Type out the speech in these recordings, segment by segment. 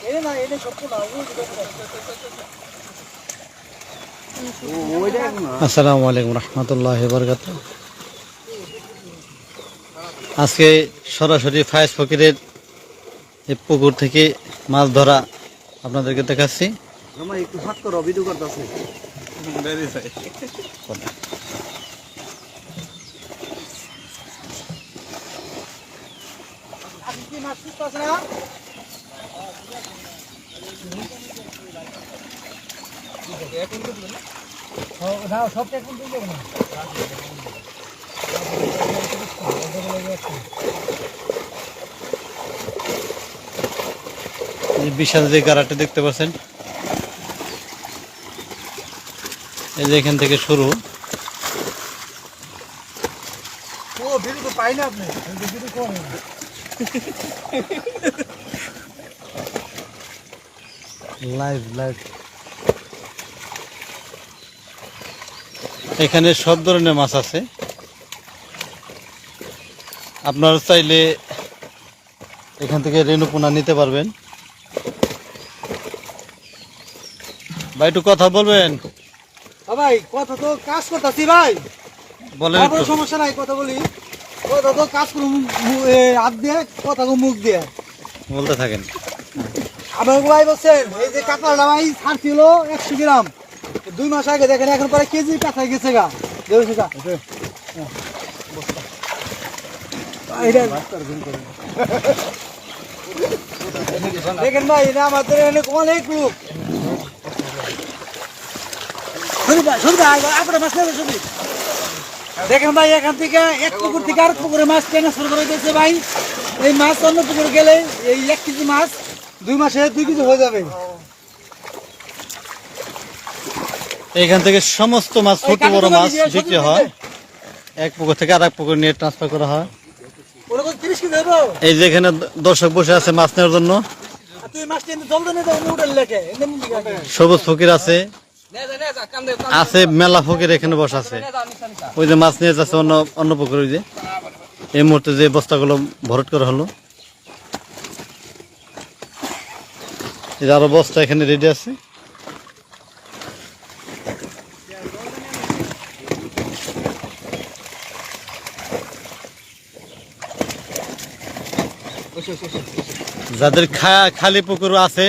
এনে না এনে সত্য না আসসালামু আলাইকুম রহমতুল্লাহ বরকাত আজকে সরাসরি ফায়েজ ফকিরের এই পুকুর থেকে মাছ ধরা আপনাদেরকে দেখাচ্ছি। আমার একটু ফাঁক করো ভিডিও করতেছে সবটা এখন দিয়ে না এই বিশাল যে গাড়াটা দেখতে পাচ্ছেন এই যে এখান থেকে শুরু। ও ভিডিও তো পাই না আপনি। ভিডিও করেন লাইভ লাইভ এখানে সব ধরনের মাছ আছে। আপনারা চাইলে এখান থেকে রেণুপোনা নিতে পারবেন। ভাই একটু কথা বলবেন? ভাই কথা তো কাজ করতেছি ভাই। বলেন সমস্যা নাই কথা বলি। কথা তো কাজ করুন হাত দিয়ে কথা মুখ দিয়ে। বলতে থাকেন। আমার ভাই বলছেন এই যে কাতলাটা ভাই ছাড়ছিল একশো গ্রাম। দুই মাস আগে দেখেন এখন কেজি কাঁচায় গেছে গা। দেখেছে গা। এইটা- দেখেন ভাই এটা আমাদের এখানে অনেক লোক। আপনার? দেখেন ভাই থেকে এক পুকুর থেকে আরেক পুকুরে মাছ ট্রান্সফার করে দিয়েছে ভাই। এই মাছ অন্য পুকুরে গেলে এই এক কেজি মাছ দুই মাসে দুই কেজি হয়ে যাবে। এখান থেকে সমস্ত মাছ ছোট বড় মাছ বিক্রি হয়। এক পুকুর থেকে আর এক পুকুর নিয়ে ট্রান্সফার করা হয়। এই যে এখানে দর্শক বসে আছে মাছ নেওয়ার জন্য। সবুজ ফকির আছে। আছে মেলা ফকির এখানে বসে আছে। ওই যে মাছ নিয়ে যাচ্ছে অন্য অন্য পুকুর ওই যে। এই মুহূর্তে যে বস্তাগুলো ভরট করা হলো। যে আরও বস্তা এখানে রেডি আছে। যাদের খালি পুকুর আছে,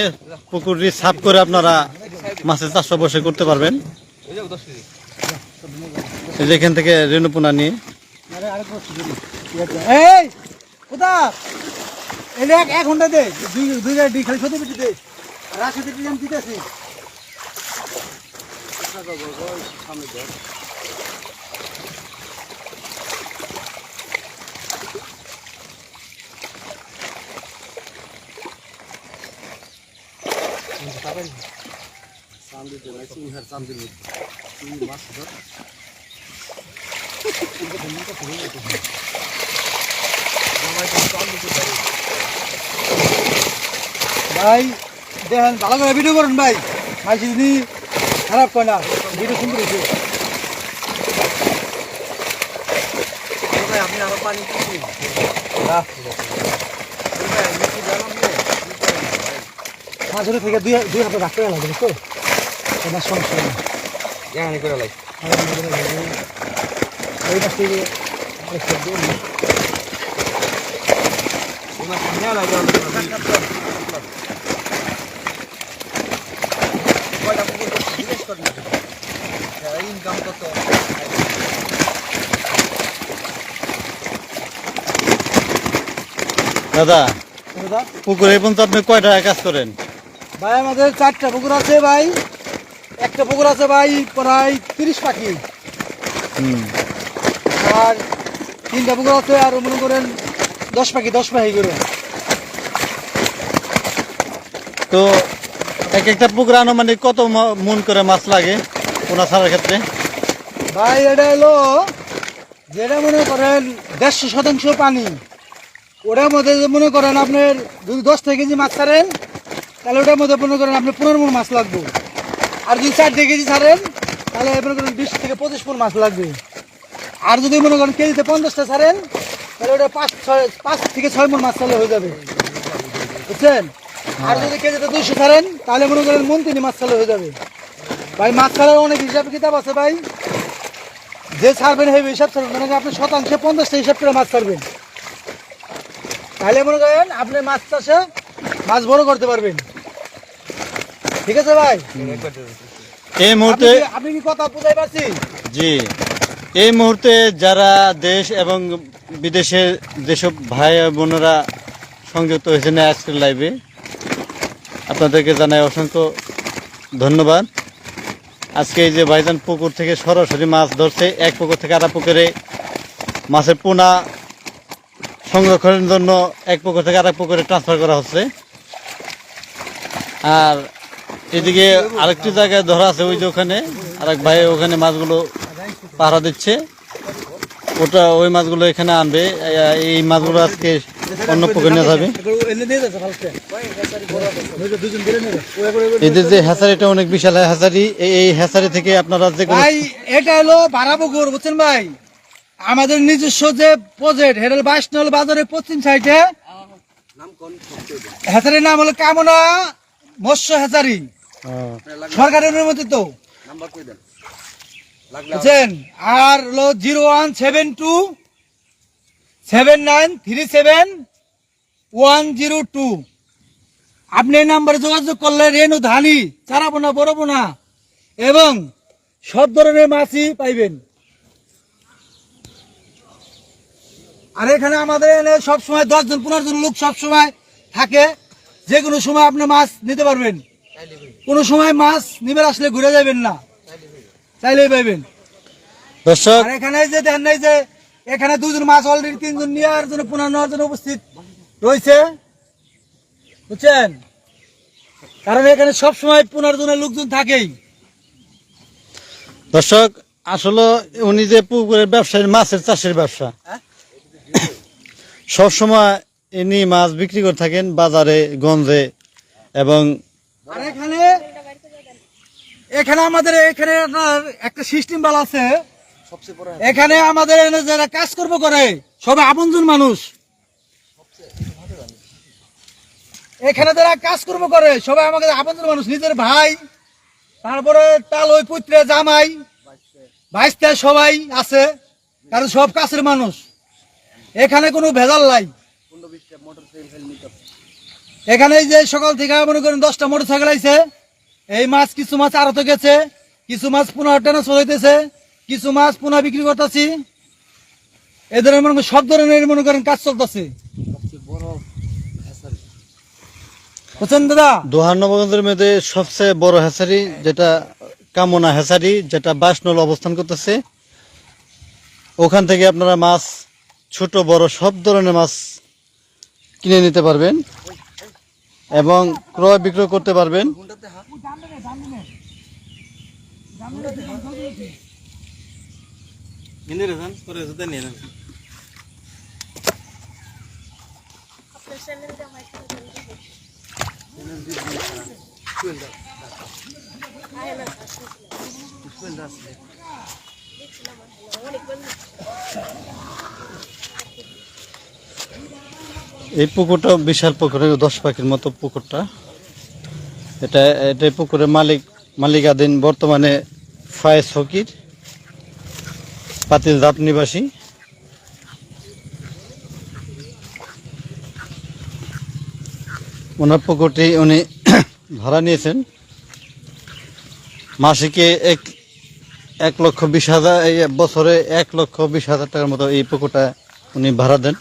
পুকুরটি সাফ করে আপনারা মাছের চাষ অবশ্যই করতে পারবেন। এখান থেকে রেণুপোনা নিয়ে। এই কোথা এই এক এক ঘণ্টা দে। দুই দুই গাড়ি দুই খালি সত্যি পিটি দে আর রাশি পিটি আমি দিতেছি ভাই দেখেন ভালো করে ভিডিও করুন ভাই। ভাই যদি খারাপ করে না ভিডিও সুন্দর হয়েছে আপনি আমার পানি মাঝে থেকে দুই দুই হাতে রাখতে বুঝছ তোমার সমস্যা নেই। এই মাছ থেকে আরেক সব দিয়ে দিই। দাদা? পুকুরে পর্যন্ত আপনি কয় টাকা কাজ করেন? ভাই আমাদের চারটা পুকুর আছে ভাই। একটা পুকুর আছে ভাই প্রায় তিরিশ পাখি। হুম। আর তিনটা পুকুর আছে আর মনে করেন দশ পাখি দশ পাখি করে। তো এক একটা পুকুর আনুমানিক কত মন করে মাছ লাগে পোনা ছাড়ার ক্ষেত্রে? ভাই এটা হলো যেটা মনে করেন দেড়শো শতাংশ পানি। ওটার মধ্যে মনে করেন আপনার যদি দশ থেকে কেজি মাছ ছাড়েন, তাহলে ওটার মধ্যে মনে করেন আপনার পনেরো মন মাছ লাগবে। আর যদি চার কেজি ছাড়েন, তাহলে মনে করেন বিশ থেকে পঁচিশ মন মাছ লাগবে। আর যদি মনে করেন কেজিতে পঞ্চাশটা ছাড়েন, তাহলে ওটা পাঁচ, ছয়, পাঁচ থেকে ছয় মন মাছ তাহলে হয়ে যাবে। বুঝছেন? আর যদি কেজিতে দুইশো ছাড়েন, তাহলে মনে করেন মন তিনি মাছ ছাড়া হয়ে যাবে। ভাই, মাছ ছাড়ার অনেক হিসাব কিতাব আছে ভাই। যে ছাড়বেন সেই হিসাব ছাড়বেন। মানে আপনি শতাংশে পঞ্চাশটা হিসাব করে মাছ ছাড়বেন। তাহলে মনে করেন আপনি মাছ চাষে মাছ বড় করতে পারবেন। ঠিক আছে ভাই? এই মুহূর্তে আপনি কি কথা বুঝাই পারছি? জি। এই মুহূর্তে যারা দেশ এবং বিদেশের যেসব ভাই বোনেরা সংযুক্ত হয়েছেন আজকের লাইভে আপনাদেরকে জানাই অসংখ্য ধন্যবাদ। আজকে এই যে ভাইজান পুকুর থেকে সরাসরি মাছ ধরছে এক পুকুর থেকে আরেক পুকুরে মাছের পোনা সংরক্ষণের জন্য এক পুকুর থেকে আরেক পুকুরে ট্রান্সফার করা হচ্ছে। আর এদিকে আরেকটি জায়গায় ধরা আছে, ওই যে ওখানে, আরেক ভাই ওখানে মাছগুলো পাহারা দিচ্ছে। ওটা ওই মাছগুলো এখানে আনবে, এই মাছগুলো আজকে অন্য পুকুরে নিয়ে যাবে। এদের যে হ্যাচারিটা অনেক বিশাল হ্যাচারি এই- এই হ্যাচারি থেকে আপনারা যে এটা হলো ভাড়া পুকুর বুঝছেন ভাই? আমাদের নিজস্ব যে প্রজেক্ট হেডেল বাইশনল বাজারের পশ্চিম সাইডে হ্যাচারির নাম হলো কামনা মৎস্য হেচারি ও, সরকারের অনুমোদিত বুঝছেন? আর হলো zero one seven two seven nine three seven one zero two. আপনি এই নাম্বারে যোগাযোগ করলে রেণু ধানি চারাপোনা বড়পোনা এবং সব ধরনের মাছই পাইবেন। আর এখানে আমাদের এনে সব সময় দশ জন পনেরো জন লোক সব সময় থাকে। যে কোনো সময় আপনি মাছ নিতে পারবেন। কোনো সময় মাছ নিবে আসলে ঘুরে যাবেন না। চাইলেই পাইবেন। দর্শক আর এখানে যে দেখেন নাই যে এখানে দুজন মাছ অলরেডি তিনজন নিয়ে আর জন্য পনেরো নেওয়ার জন্য উপস্থিত রয়েছে। বুঝছেন? কারণ এখানে সব সময় পনেরো জনের লোকজন থাকেই। দর্শক আসলে উনি যে পুকুরের ব্যবসায়ী মাছের চাষের ব্যবসা। সব সময় ইনি মাছ বিক্রি করে থাকেন বাজারে, গঞ্জে এবং আর এখানে এখানে আমাদের, এখানে আপনার একটা সিস্টেম বাল আছে। এখানে আমাদের এখানে যারা কাজ করব করে, সবাই আপনজন মানুষ। এখানে যারা কাজ করব করে, সবাই আমাকে আপনজন মানুষ, নিজের ভাই, তারপরে তাল ওই পুত্রে জামাই ভাইস্তে সবাই আছে, কারণ সব কাছের মানুষ। এখানে কোনো ভেজাল নাই। এখানে যে সকাল থেকে মনে করেন দশটা মোটর সাইকেল আইছে, এই মাছ কিছু মাছ আড়তে গেছে, কিছু মাছ পুনঃ ট্রান্সফার হইতেছে কিছু মাছ পুনঃ বিক্রি করতেছি। এ ধরনের মনে করেন, সব ধরনের মনে করেন কাজ চলতেছে। বুঝছেন দাদা? দোহার মধ্যে সবচেয়ে বড় হ্যাচারি যেটা কামনা হ্যাচারি যেটা বাসনল অবস্থান করতেছে, ওখান থেকে আপনারা মাছ ছোট বড় সব ধরনের মাছ কিনে নিতে পারবেন এবং ক্রয় বিক্রয় করতে পারবেন। এই পুকুরটা বিশাল পুকুর দশ পাখির মতো পুকুরটা। এটা এটা পুকুরের মালিক, মালিকাধীন বর্তমানে ফায়েজ ফকির, পাতিল ধাপ নিবাসী। ওনার পুকুরটি উনি ভাড়া নিয়েছেন। মাসিকে এক এক লক্ষ বিশ হাজার, এই বছরে এক লক্ষ বিশ হাজার টাকার মতো এই পুকুরটা উনি ভাড়া দেন।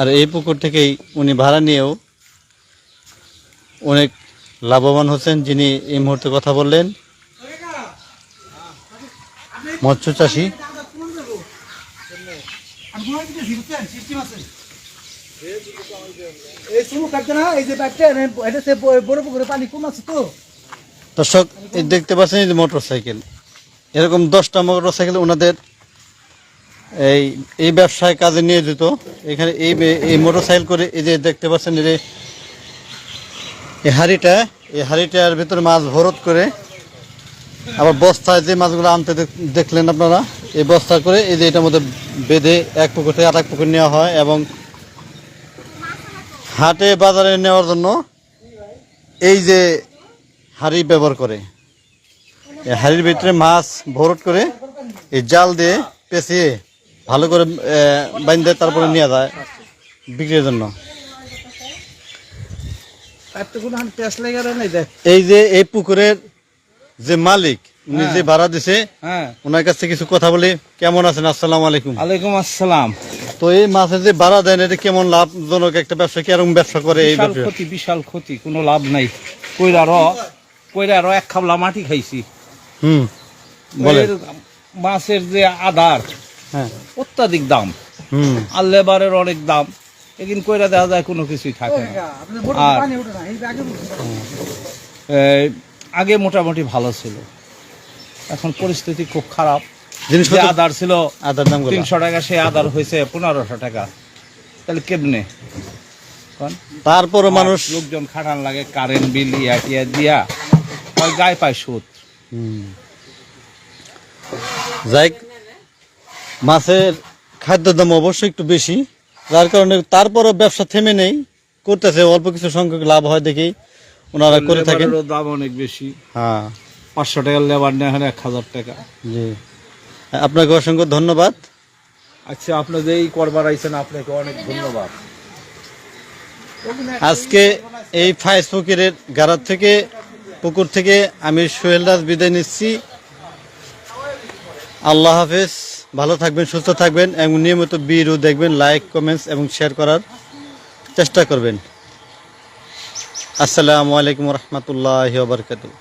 আর এই পুকুর থেকেই উনি ভাড়া নিয়েও অনেক লাভবান হচ্ছেন যিনি এই মুহূর্তে কথা বললেন। মৎস্য চাষি। এই না, এই যে বড় পুকুরে পানি কম আছে তো। দর্শক দেখতে পাচ্ছেন এই যে মোটর সাইকেল এরকম দশটা মোটর সাইকেল ওনাদের এই এই ব্যবসায় কাজে নিয়ে যেত এখানে এই এই মোটর সাইকেল করে এই যে দেখতে পাচ্ছেন যে, এই হাড়িটা, এই হাড়িটার ভিতরে মাছ ভরত করে আবার বস্তায় যে মাছগুলো আনতে দেখলেন আপনারা, এই বস্তা করে এই যে এটার মধ্যে বেঁধে এক পুকুর থেকে আর এক পুকুর নেওয়া হয় এবং হাটে বাজারে নেওয়ার জন্য এই যে হাড়ি ব্যবহার করে। এই হাড়ির ভিতরে মাছ ভরট করে এই জাল দিয়ে পেঁচিয়ে ভালো করে বাইন্ধে তারপরে নিয়ে যায় বিক্রির জন্য। এই যে এই পুকুরের যে মালিক উনি যে ভাড়া দিছে হ্যাঁ। ওনার কাছে কিছু কথা বলি। কেমন আছেন? আসসালাম আলাইকুম। আলাইকুম আসসালাম। তো এই মাছের যে ভাড়া দেন এটা কেমন লাভজনক? একটা ব্যবসা কীরকম ব্যবসা করে এই ব্যবসা ক্ষতি বিশাল ক্ষতি কোনো লাভ নাই। কইরারও কইরারও এক খাবলা মাটি খাইছি। হুম বলে মাছের যে আধার হ্যাঁ। অত্যাধিক দাম। হুম। আর লেবারের অনেক দাম। এদিন কইরা দেখা যায় কোনো কিছুই থাকে না। আর- আগে মোটামুটি ভালো ছিল। এখন পরিস্থিতি খুব খারাপ। আধার ছিল আদার দাম তিনশো টাকা সে আধার হয়েছে পনেরোশো টাকা। তাহলে কেমনে? কোন? তারপরও মানুষ লোকজন খাটান লাগে কারেন্ট বিল ইয়া টিয়া দিয়া। ওই গায়ে পায় সুদ। হুম। যাই মাছের খাদ্যের দাম অবশ্যই একটু বেশি যার কারণে তারপরও ব্যবসা থেমে নেই করতেছে অল্প কিছু সংখ্যক লাভ হয় দেখেই ওনারা করে থাকেন। দাম অনেক বেশি। হ্যাঁ। পাঁচশো টাকার লেবার নেয় হয় এক হাজার টাকা। জি। আপনাকে অসংখ্য ধন্যবাদ। আচ্ছা আপনি যে এই করবার আইছেন আপনাকে অনেক ধন্যবাদ। আজকে এই ফাইস ফকিরের গাড়ার থেকে পুকুর থেকে আমি সোহেল রাজ বিদায় নিচ্ছি। আল্লাহ হাফেজ, ভালো থাকবেন, সুস্থ থাকবেন এবং নিয়মিত বিরু দেখবেন, লাইক কমেন্টস এবং শেয়ার করার চেষ্টা করবেন। আসসালামু আলাইকুম রহমতুল্লাহ বারকাতুহ।